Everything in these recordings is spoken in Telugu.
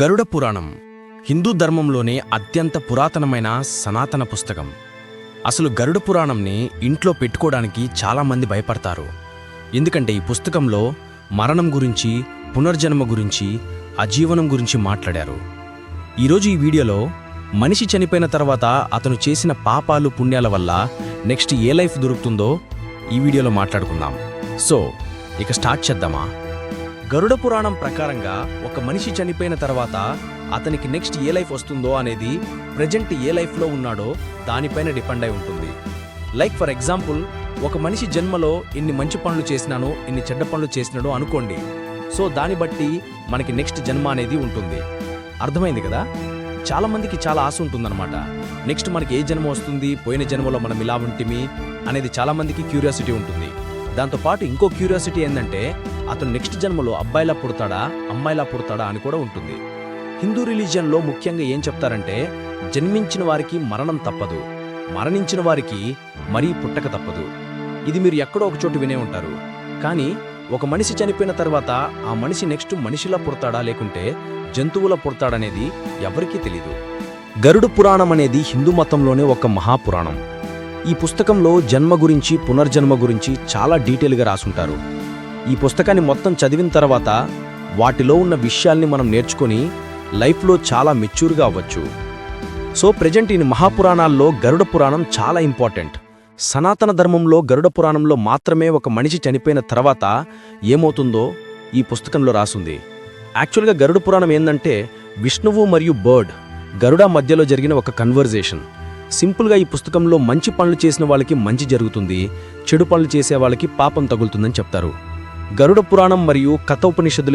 గరుడ పురాణం హిందూ ధర్మంలోనే అత్యంత పురాతనమైన సనాతన పుస్తకం. అసలు గరుడ పురాణంని ఇంట్లో పెట్టుకోవడానికి చాలామంది భయపడతారు. ఎందుకంటే ఈ పుస్తకంలో మరణం గురించి పునర్జన్మ గురించి అజీవనం గురించి మాట్లాడారు. ఈరోజు ఈ వీడియోలో మనిషి చనిపోయిన తర్వాత అతను చేసిన పాపాలు పుణ్యాల వల్ల నెక్స్ట్ ఏ లైఫ్ దొరుకుతుందో ఈ వీడియోలో మాట్లాడుకుందాం. సో ఇక స్టార్ట్ చేద్దామా? గరుడ పురాణం ప్రకారంగా ఒక మనిషి చనిపోయిన తర్వాత అతనికి నెక్స్ట్ ఏ లైఫ్ వస్తుందో అనేది ప్రజెంట్ ఏ లైఫ్లో ఉన్నాడో దానిపైన డిపెండ్ అయి ఉంటుంది. లైక్ ఫర్ ఎగ్జాంపుల్ ఒక మనిషి జన్మలో ఇన్ని మంచి పనులు చేసినాను ఇన్ని చెడ్డ పనులు చేసినాడు అనుకోండి. సో దాన్ని బట్టి మనకి నెక్స్ట్ జన్మ అనేది ఉంటుంది. అర్థమైంది కదా? చాలామందికి చాలా ఆశ ఉంటుందన్నమాట. నెక్స్ట్ మనకి ఏ జన్మ వస్తుంది పోయిన జన్మలో మనం ఇలా ఉంటిమి అనేది చాలామందికి క్యూరియాసిటీ ఉంటుంది. దాంతోపాటు ఇంకో క్యూరియాసిటీ ఏంటంటే అతను నెక్స్ట్ జన్మలో అబ్బాయిలా పుడతాడా అమ్మాయిలా పుడతాడా అని కూడా ఉంటుంది. హిందూ రిలీజియన్లో ముఖ్యంగా ఏం చెప్తారంటే జన్మించిన వారికి మరణం తప్పదు మరణించిన వారికి మరీ పుట్టక తప్పదు. ఇది మీరు ఎక్కడో ఒక చోటు వినే ఉంటారు. కానీ ఒక మనిషి చనిపోయిన తర్వాత ఆ మనిషి నెక్స్ట్ మనిషిలా పుడతాడా లేకుంటే జంతువుల పుడతాడనేది ఎవరికీ తెలీదు. గరుడు పురాణం అనేది హిందూ మతంలోనే ఒక మహాపురాణం. ఈ పుస్తకంలో జన్మ గురించి పునర్జన్మ గురించి చాలా డీటెయిల్గా రాసుంటారు. ఈ పుస్తకాన్ని మొత్తం చదివిన తర్వాత వాటిలో ఉన్న విషయాల్ని మనం నేర్చుకొని లైఫ్లో చాలా మెచ్యూర్గా అవ్వచ్చు. సో ప్రజెంట్ ఈ మహాపురాణాల్లో గరుడ పురాణం చాలా ఇంపార్టెంట్. సనాతన ధర్మంలో గరుడ పురాణంలో మాత్రమే ఒక మనిషి చనిపోయిన తర్వాత ఏమవుతుందో ఈ పుస్తకంలో రాసుంది. యాక్చువల్గా గరుడ పురాణం ఏంటంటే విష్ణువు మరియు బర్డ్ గరుడ మధ్యలో జరిగిన ఒక కన్వర్జేషన్. సింపుల్గా ఈ పుస్తకంలో మంచి పనులు చేసిన వాళ్ళకి మంచి జరుగుతుంది చెడు పనులు చేసే వాళ్ళకి పాపం తగులుతుందని చెప్తారు. గరుడ పురాణం మరియు కథ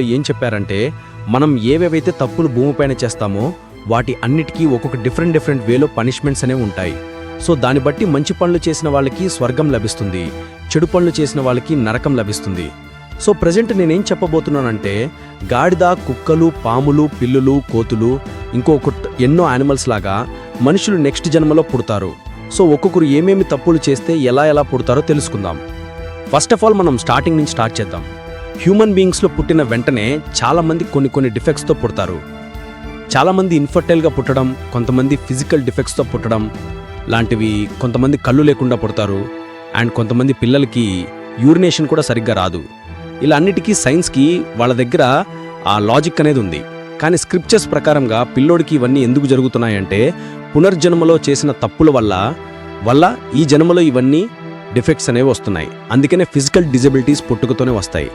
ఏం చెప్పారంటే మనం ఏవేవైతే తప్పులు భూమిపైన చేస్తామో వాటి అన్నిటికీ ఒక్కొక్క డిఫరెంట్ డిఫరెంట్ వేలో పనిష్మెంట్స్ అనేవి ఉంటాయి. సో దాన్ని బట్టి మంచి పనులు చేసిన వాళ్ళకి స్వర్గం లభిస్తుంది చెడు పనులు చేసిన వాళ్ళకి నరకం లభిస్తుంది. సో ప్రజెంట్ నేనేం చెప్పబోతున్నానంటే గాడిద కుక్కలు పాములు పిల్లులు కోతులు ఇంకొక ఎన్నో యానిమల్స్ లాగా మనుషులు నెక్స్ట్ జన్మలో పుడతారు. సో ఒక్కొక్కరు ఏమేమి తప్పులు చేస్తే ఎలా ఎలా పుడతారో తెలుసుకుందాం. ఫస్ట్ ఆఫ్ ఆల్ మనం స్టార్టింగ్ నుంచి స్టార్ట్ చేద్దాం. హ్యూమన్ బీయింగ్స్లో పుట్టిన వెంటనే చాలామంది కొన్ని కొన్ని డిఫెక్ట్స్తో పుడతారు. చాలామంది ఇన్ఫర్టైల్గా పుట్టడం కొంతమంది ఫిజికల్ డిఫెక్ట్స్తో పుట్టడం లాంటివి కొంతమంది కళ్ళు లేకుండా పుడతారు అండ్ కొంతమంది పిల్లలకి యూరినేషన్ కూడా సరిగ్గా రాదు. ఇలా అన్నిటికీ సైన్స్కి వాళ్ళ దగ్గర ఆ లాజిక్ అనేది ఉంది. కానీ స్క్రిప్చర్స్ ప్రకారంగా పిల్లోడికి ఇవన్నీ ఎందుకు జరుగుతున్నాయంటే పునర్జన్మలో చేసిన తప్పుల వల్ల వల్ల ఈ జన్మలో ఇవన్నీ డిఫెక్ట్స్ అనేవి వస్తున్నాయి. అందుకనే ఫిజికల్ డిజబిలిటీస్ పుట్టుకతోనే వస్తాయి.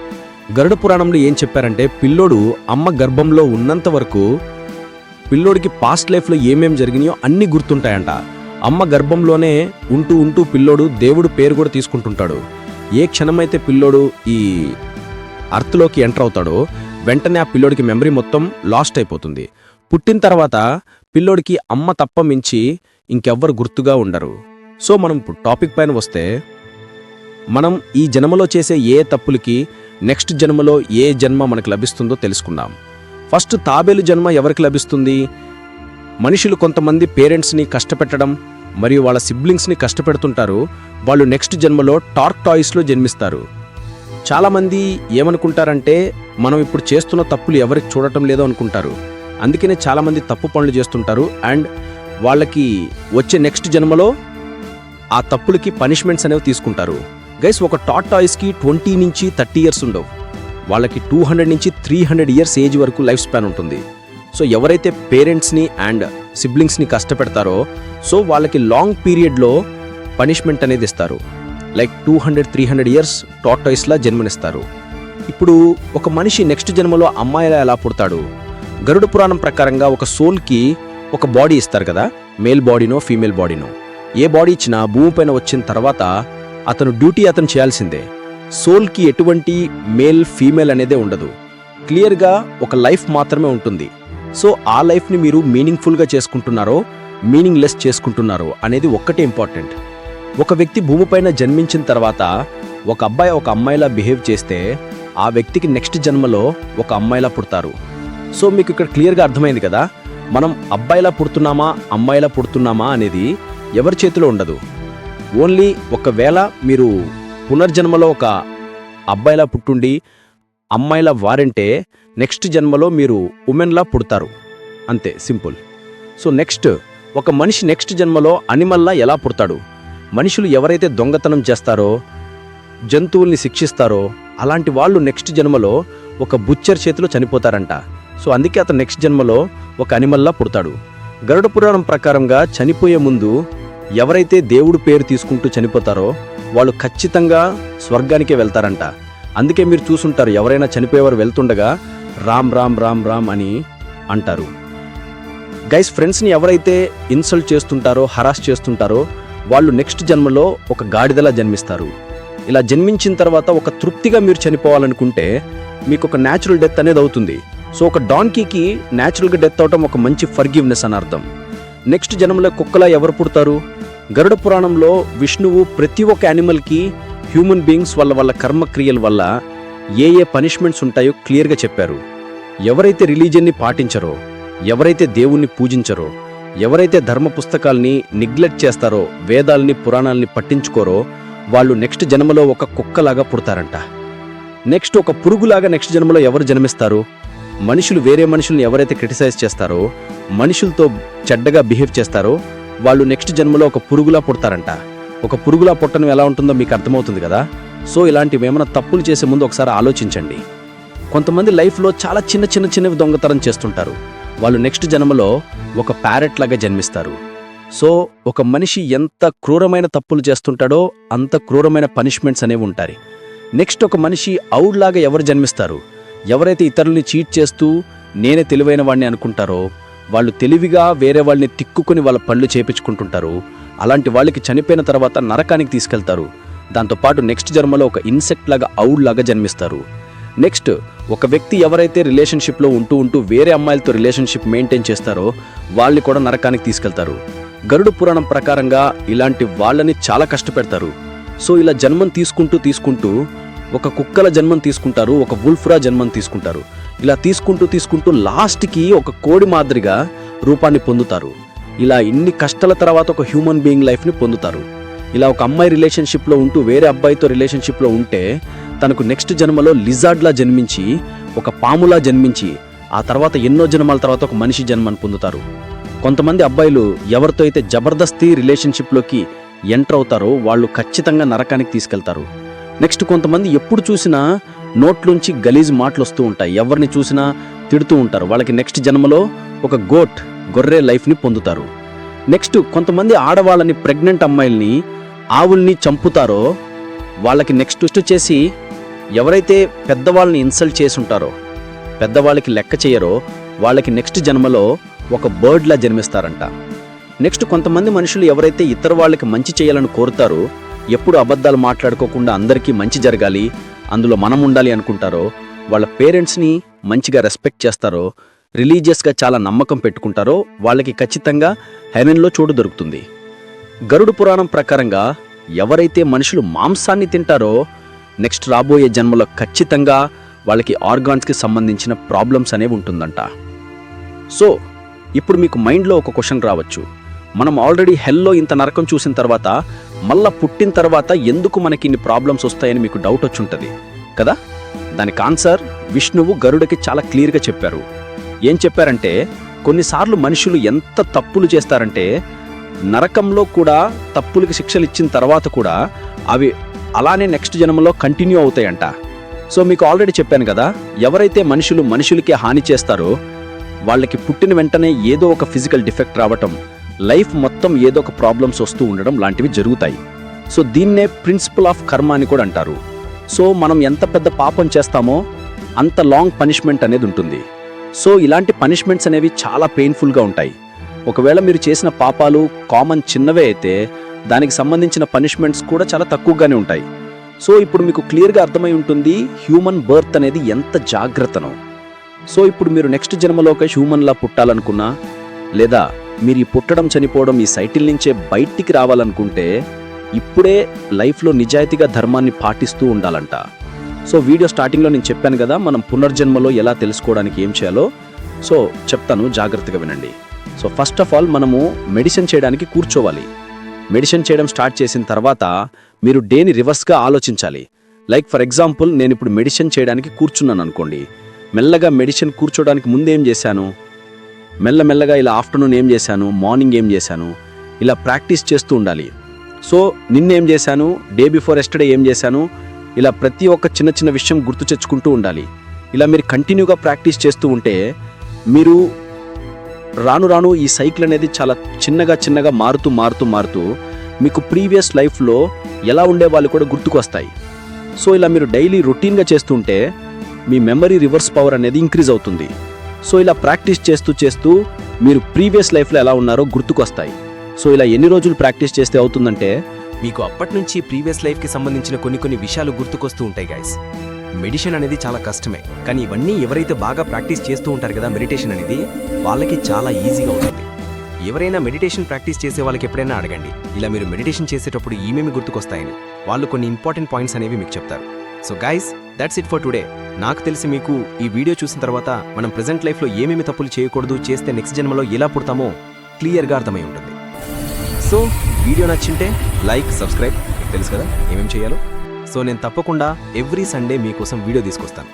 గరుడ పురాణంలో ఏం చెప్పారంటే పిల్లోడు అమ్మ గర్భంలో ఉన్నంత వరకు పిల్లోడికి పాస్ట్ లైఫ్లో ఏమేం జరిగినాయో అన్నీ గుర్తుంటాయంట. అమ్మ గర్భంలోనే ఉంటూ ఉంటూ పిల్లోడు దేవుడు పేరు కూడా తీసుకుంటుంటాడు. ఏ క్షణమైతే పిల్లోడు ఈ అర్త్లోకి ఎంటర్ అవుతాడో వెంటనే ఆ పిల్లోడికి మెమరీ మొత్తం లాస్ట్ అయిపోతుంది. పుట్టిన తర్వాత పిల్లోడికి అమ్మ తప్ప మించి ఇంకెవ్వరు గుర్తుగా ఉండరు. సో మనం ఇప్పుడు టాపిక్ పైన వస్తే మనం ఈ జన్మలో చేసే ఏ తప్పులకి నెక్స్ట్ జన్మలో ఏ జన్మ మనకు లభిస్తుందో తెలుసుకుందాం. ఫస్ట్ తాబేలు జన్మ ఎవరికి లభిస్తుంది? మనుషులు కొంతమంది పేరెంట్స్ని కష్టపెట్టడం మరియు వాళ్ళ సిబ్లింగ్స్ని కష్టపెడుతుంటారు వాళ్ళు నెక్స్ట్ జన్మలో టార్క్ టాయ్స్లో జన్మిస్తారు. చాలామంది ఏమనుకుంటారంటే మనం ఇప్పుడు చేస్తున్న తప్పులు ఎవరికి చూడటం లేదో అనుకుంటారు. అందుకనే చాలామంది తప్పు పనులు చేస్తుంటారు అండ్ వాళ్ళకి వచ్చే నెక్స్ట్ జన్మలో ఆ తప్పులకి పనిష్మెంట్స్ అనేవి తీసుకుంటారు. గైస్ ఒక టాట్ టాయ్స్కి ట్వంటీ నుంచి థర్టీ ఇయర్స్ ఉండవు. వాళ్ళకి టూ హండ్రెడ్ నుంచి త్రీ హండ్రెడ్ ఇయర్స్ ఏజ్ వరకు లైఫ్ స్పాన్ ఉంటుంది. సో ఎవరైతే పేరెంట్స్ని అండ్ సిబ్లింగ్స్ని కష్టపెడతారో సో వాళ్ళకి లాంగ్ పీరియడ్లో పనిష్మెంట్ అనేది ఇస్తారు. Like two hundred three hundred years టాటాయిస్లా జన్మనిస్తారు. ఇప్పుడు ఒక మనిషి నెక్స్ట్ జన్మలో అమ్మాయిలా ఎలా పుడతాడు? గరుడ పురాణం ప్రకారంగా ఒక సోల్కి ఒక బాడీ ఇస్తారు కదా? మేల్ బాడీనో ఫీమేల్ బాడీనో. ఏ బాడీ ఇచ్చినా భూమిపైన వచ్చిన తర్వాత అతను డ్యూటీ అతను చేయాల్సిందే. సోల్కి ఎటువంటి మేల్ ఫీమేల్ అనేదే ఉండదు. క్లియర్గా ఒక లైఫ్ మాత్రమే ఉంటుంది. సో ఆ లైఫ్ని మీరు మీనింగ్ఫుల్గా చేసుకుంటున్నారో మీనింగ్లెస్ చేసుకుంటున్నారో అనేది ఒక్కటే ఇంపార్టెంట్. ఒక వ్యక్తి భూమిపైన జన్మించిన తర్వాత ఒక అబ్బాయి ఒక అమ్మాయిలా బిహేవ్ చేస్తే ఆ వ్యక్తికి నెక్స్ట్ జన్మలో ఒక అమ్మాయిలా పుడతారు. సో మీకు ఇక్కడ క్లియర్గా అర్థమైంది కదా? మనం అబ్బాయిలా పుడుతున్నామా అమ్మాయిలా పుడుతున్నామా అనేది ఎవరి చేతిలో ఉండదు. ఓన్లీ ఒకవేళ మీరు పునర్జన్మలో ఒక అబ్బాయిలా పుట్టుండి అమ్మాయిల వారంటే నెక్స్ట్ జన్మలో మీరు ఉమెన్లా పుడతారు. అంతే సింపుల్. సో నెక్స్ట్ ఒక మనిషి నెక్స్ట్ జన్మలో అనిమల్లా ఎలా పుడతాడు? మనుషులు ఎవరైతే దొంగతనం చేస్తారో జంతువుల్ని శిక్షిస్తారో అలాంటి వాళ్ళు నెక్స్ట్ జన్మలో ఒక బుచ్చర్ చేతిలో చనిపోతారంట. సో అందుకే అతను నెక్స్ట్ జన్మలో ఒక అనిమల్లా పుడతాడు. గరుడ పురాణం ప్రకారంగా చనిపోయే ముందు ఎవరైతే దేవుడు పేరు తీసుకుంటూ చనిపోతారో వాళ్ళు ఖచ్చితంగా స్వర్గానికే వెళ్తారంట. అందుకే మీరు చూసుంటారు ఎవరైనా చనిపోయేవారు వెళ్తుండగా రామ్ రామ్ రామ్ రామ్ అని అంటారు. గైస్ ఫ్రెండ్స్ని ఎవరైతే ఇన్సల్ట్ చేస్తుంటారో హరాస్ చేస్తుంటారో వాళ్ళు నెక్స్ట్ జన్మలో ఒక గాడిదలా జన్మిస్తారు. ఇలా జన్మించిన తర్వాత ఒక తృప్తిగా మీరు చనిపోవాలనుకుంటే మీకు ఒక న్యాచురల్ డెత్ అనేది అవుతుంది. సో ఒక డాన్కీకి న్యాచురల్గా డెత్ అవటం ఒక మంచి ఫర్గివ్నెస్ అని అర్థం. నెక్స్ట్ జన్మలో కుక్కలా ఎవరు పుడతారు? గరుడ పురాణంలో విష్ణువు ప్రతి ఒక్క యానిమల్కి హ్యూమన్ బీయింగ్స్ వల్ల వాళ్ళ కర్మక్రియల వల్ల ఏ ఏ పనిష్మెంట్స్ ఉంటాయో క్లియర్గా చెప్పారు. ఎవరైతే రిలీజియన్ని పాటించరో ఎవరైతే దేవుణ్ణి పూజించరో ఎవరైతే ధర్మ పుస్తకాల్ని నిగ్లెక్ట్ చేస్తారో వేదాల్ని పురాణాల్ని పట్టించుకోరో వాళ్ళు నెక్స్ట్ జన్మలో ఒక కుక్కలాగా పుడతారంట. నెక్స్ట్ ఒక పురుగులాగా నెక్స్ట్ జన్మలో ఎవరు జన్మిస్తారు? మనుషులు వేరే మనుషుల్ని ఎవరైతే క్రిటిసైజ్ చేస్తారో మనుషులతో చెడ్డగా బిహేవ్ చేస్తారో వాళ్ళు నెక్స్ట్ జన్మలో ఒక పురుగులా పుడతారంట. ఒక పురుగులా పుట్టడం ఎలా ఉంటుందో మీకు అర్థమవుతుంది కదా? సో ఇలాంటివి ఏమైనా తప్పులు చేసే ముందు ఒకసారి ఆలోచించండి. కొంతమంది లైఫ్లో చాలా చిన్న చిన్న చిన్నవి దొంగతనం చేస్తుంటారు. వాళ్ళు నెక్స్ట్ జన్మలో ఒక ప్యారెట్ లాగా జన్మిస్తారు. సో ఒక మనిషి ఎంత క్రూరమైన తప్పులు చేస్తుంటాడో అంత క్రూరమైన పనిష్మెంట్స్ అనేవి ఉంటాయి. నెక్స్ట్ ఒక మనిషి అవుడ్లాగా ఎవరు జన్మిస్తారు? ఎవరైతే ఇతరుల్ని చీట్ చేస్తూ నేనే తెలివైన వాడిని అనుకుంటారో వాళ్ళు తెలివిగా వేరే వాళ్ళని తిక్కుకుని వాళ్ళ పనులు చేపించుకుంటుంటారు. అలాంటి వాళ్ళకి చనిపోయిన తర్వాత నరకానికి తీసుకెళ్తారు. దాంతోపాటు నెక్స్ట్ జన్మలో ఒక ఇన్సెక్ట్ లాగా ఔడ్ లాగా జన్మిస్తారు. నెక్స్ట్ ఒక వ్యక్తి ఎవరైతే రిలేషన్షిప్లో ఉంటూ ఉంటూ వేరే అమ్మాయిలతో రిలేషన్షిప్ మెయింటైన్ చేస్తారో వాళ్ళని కూడా నరకానికి తీసుకెళ్తారు. గరుడు పురాణం ప్రకారంగా ఇలాంటి వాళ్ళని చాలా కష్టపెడతారు. సో ఇలా జన్మం తీసుకుంటూ తీసుకుంటూ ఒక కుక్కల జన్మం తీసుకుంటారు ఒక వుల్ఫ్రా జన్మం తీసుకుంటారు. ఇలా తీసుకుంటూ తీసుకుంటూ లాస్ట్కి ఒక కోడి మాదిరిగా రూపాన్ని పొందుతారు. ఇలా ఇన్ని కష్టాల తర్వాత ఒక హ్యూమన్ బీయింగ్ లైఫ్ని పొందుతారు. ఇలా ఒక అమ్మాయి రిలేషన్షిప్లో ఉంటూ వేరే అబ్బాయితో రిలేషన్షిప్లో ఉంటే తనకు నెక్స్ట్ జన్మలో లిజార్డ్లా జన్మించి ఒక పాములా జన్మించి ఆ తర్వాత ఎన్నో జన్మల తర్వాత ఒక మనిషి జన్మను పొందుతారు. కొంతమంది అబ్బాయిలు ఎవరితో అయితే జబర్దస్తి రిలేషన్షిప్లోకి ఎంటర్ అవుతారో వాళ్ళు ఖచ్చితంగా నరకానికి తీసుకెళ్తారు. నెక్స్ట్ కొంతమంది ఎప్పుడు చూసినా నోట్లోంచి గలీజ్ మాటలు వస్తూ ఉంటాయి. ఎవరిని చూసినా తిడుతూ ఉంటారు. వాళ్ళకి నెక్స్ట్ జన్మలో ఒక గోట్ గొర్రె లైఫ్ని పొందుతారు. నెక్స్ట్ కొంతమంది ఆడవాళ్ళని ప్రెగ్నెంట్ అమ్మాయిల్ని ఆవుల్ని చంపుతారో వాళ్ళకి నెక్స్ట్ చేసి ఎవరైతే పెద్దవాళ్ళని ఇన్సల్ట్ చేసి ఉంటారో పెద్దవాళ్ళకి లెక్క చేయరో వాళ్ళకి నెక్స్ట్ జన్మలో ఒక బర్డ్లా జన్మిస్తారంట. నెక్స్ట్ కొంతమంది మనుషులు ఎవరైతే ఇతర వాళ్ళకి మంచి చేయాలని కోరుతారో ఎప్పుడు అబద్ధాలు మాట్లాడుకోకుండా అందరికీ మంచి జరగాలి అందులో మనం ఉండాలి అనుకుంటారో వాళ్ళ పేరెంట్స్ని మంచిగా రెస్పెక్ట్ చేస్తారో రిలీజియస్గా చాలా నమ్మకం పెట్టుకుంటారో వాళ్ళకి ఖచ్చితంగా హెవెన్లో చోటు దొరుకుతుంది. గరుడు పురాణం ప్రకారంగా ఎవరైతే మనుషులు మాంసాన్ని తింటారో నెక్స్ట్ రాబోయే జన్మలో ఖచ్చితంగా వాళ్ళకి ఆర్గాన్స్కి సంబంధించిన ప్రాబ్లమ్స్ అనేవి ఉంటుందంట. సో ఇప్పుడు మీకు మైండ్లో ఒక క్వశ్చన్ రావచ్చు. మనం ఆల్రెడీ హెల్లో ఇంత నరకం చూసిన తర్వాత మళ్ళా పుట్టిన తర్వాత ఎందుకు మనకి ఇన్ని ప్రాబ్లమ్స్ వస్తాయని మీకు డౌట్ వచ్చి ఉంటుంది కదా? దానికి ఆన్సర్ విష్ణువు గరుడకి చాలా క్లియర్గా చెప్పారు. ఏం చెప్పారంటే కొన్నిసార్లు మనుషులు ఎంత తప్పులు చేస్తారంటే నరకంలో కూడా తప్పులకి శిక్షలు ఇచ్చిన తర్వాత కూడా అవి అలానే నెక్స్ట్ జన్మలో కంటిన్యూ అవుతాయంట. సో మీకు ఆల్రెడీ చెప్పాను కదా ఎవరైతే మనుషులు మనుషులకే హాని చేస్తారో వాళ్ళకి పుట్టిన వెంటనే ఏదో ఒక ఫిజికల్ డిఫెక్ట్ రావటం లైఫ్ మొత్తం ఏదో ఒక ప్రాబ్లమ్స్ వస్తూ ఉండడం లాంటివి జరుగుతాయి. సో దీన్నే ప్రిన్సిపల్ ఆఫ్ కర్మ అని కూడా అంటారు. సో మనం ఎంత పెద్ద పాపం చేస్తామో అంత లాంగ్ పనిష్మెంట్ అనేది ఉంటుంది. సో ఇలాంటి పనిష్మెంట్స్ అనేవి చాలా పెయిన్ఫుల్గా ఉంటాయి. ఒకవేళ మీరు చేసిన పాపాలు కామన్ చిన్నవే అయితే దానికి సంబంధించిన పనిష్మెంట్స్ కూడా చాలా తక్కువగానే ఉంటాయి. సో ఇప్పుడు మీకు క్లియర్గా అర్థమై ఉంటుంది హ్యూమన్ బర్త్ అనేది ఎంత జాగ్రత్తనో. సో ఇప్పుడు మీరు నెక్స్ట్ జన్మలో ఒక హ్యూమన్లా పుట్టాలనుకున్నా లేదా మీరు ఈ పుట్టడం చనిపోవడం ఈ సైకిల్ నుంచే బయటికి రావాలనుకుంటే ఇప్పుడే లైఫ్లో నిజాయితీగా ధర్మాన్ని పాటిస్తూ ఉండాలంట. సో వీడియో స్టార్టింగ్లో నేను చెప్పాను కదా మనం పునర్జన్మలో ఎలా తెలుసుకోవడానికి ఏం చేయాలో. సో చెప్తాను జాగ్రత్తగా వినండి. సో ఫస్ట్ ఆఫ్ ఆల్ మనము మెడిసిన్ చేయడానికి కూర్చోవాలి. మెడిసిన్ చేయడం స్టార్ట్ చేసిన తర్వాత మీరు డేని రివర్స్గా ఆలోచించాలి. లైక్ ఫర్ ఎగ్జాంపుల్ నేను ఇప్పుడు మెడిసిన్ చేయడానికి కూర్చున్నాను అనుకోండి. మెల్లగా మెడిసిన్ కూర్చోడానికి ముందేం చేశాను? మెల్లమెల్లగా ఇలా ఆఫ్టర్నూన్ ఏం చేశాను? మార్నింగ్ ఏం చేశాను? ఇలా ప్రాక్టీస్ చేస్తూ ఉండాలి. సో నిన్న ఏం చేశాను? డే బిఫోర్ ఎస్టర్డే ఏం చేశాను? ఇలా ప్రతి ఒక్క చిన్న చిన్న విషయం గుర్తు తెచ్చుకుంటూ ఉండాలి. ఇలా మీరు కంటిన్యూగా ప్రాక్టీస్ చేస్తూ ఉంటే మీరు రాను రాను ఈ సైకిల్ అనేది చాలా చిన్నగా చిన్నగా మారుతూ మారుతూ మారుతూ మీకు ప్రీవియస్ లైఫ్లో ఎలా ఉండే వాళ్ళు కూడా గుర్తుకు వస్తాయి సో ఇలా మీరు డైలీ రొటీన్గా చేస్తుంటే మీ మెమరీ రివర్స్ పవర్ అనేది ఇంక్రీజ్ అవుతుంది. సో ఇలా ప్రాక్టీస్ చేస్తూ చేస్తూ మీరు ప్రీవియస్ లైఫ్లో ఎలా ఉన్నారో గుర్తుకొస్తాయి. సో ఇలా ఎన్ని రోజులు ప్రాక్టీస్ చేస్తే అవుతుందంటే మీకు అప్పటి నుంచి ప్రీవియస్ లైఫ్కి సంబంధించిన కొన్ని కొన్ని విషయాలు గుర్తుకొస్తూ ఉంటాయి గైస్ మెడిషన్ అనేది చాలా కష్టమే కానీ ఇవన్నీ ఎవరైతే బాగా ప్రాక్టీస్ చేస్తూ ఉంటారు కదా మెడిటేషన్ అనేది వాళ్ళకి చాలా ఈజీగా ఉంటుంది. ఎవరైనా మెడిటేషన్ ప్రాక్టీస్ చేసే వాళ్ళకి ఎప్పుడైనా అడగండి. ఇలా మీరు మెడిటేషన్ చేసేటప్పుడు ఏమేమి గుర్తుకొస్తాయని. వాళ్ళు కొన్ని ఇంపార్టెంట్ పాయింట్స్ అనేవి మీకు చెప్తారు. So guys that's it for today నాకు తెలిసి మీకు ఈ వీడియో చూసిన తర్వాత మనం ప్రజెంట్ లైఫ్లో ఏమేమి తప్పులు చేయకూడదు చేస్తే నెక్స్ట్ జన్మలో ఎలా పుడతామో క్లియర్గా అర్థమై ఉంటుంది. సో వీడియో నచ్చింటే లైక్ సబ్స్క్రైబ్ తెలుసు కదా ఏమేం చేయాలో? సో నేను తప్పకుండా ఎవ్రీ సండే మీకోసం వీడియో తీసుకొస్తాను.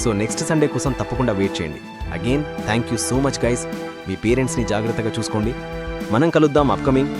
సో నెక్స్ట్ సండే కోసం తప్పకుండా వెయిట్ చేయండి. Again thank you so much guys మీ పేరెంట్స్ని జాగ్రత్తగా చూసుకోండి. మనం కలుద్దాం అప్కమింగ్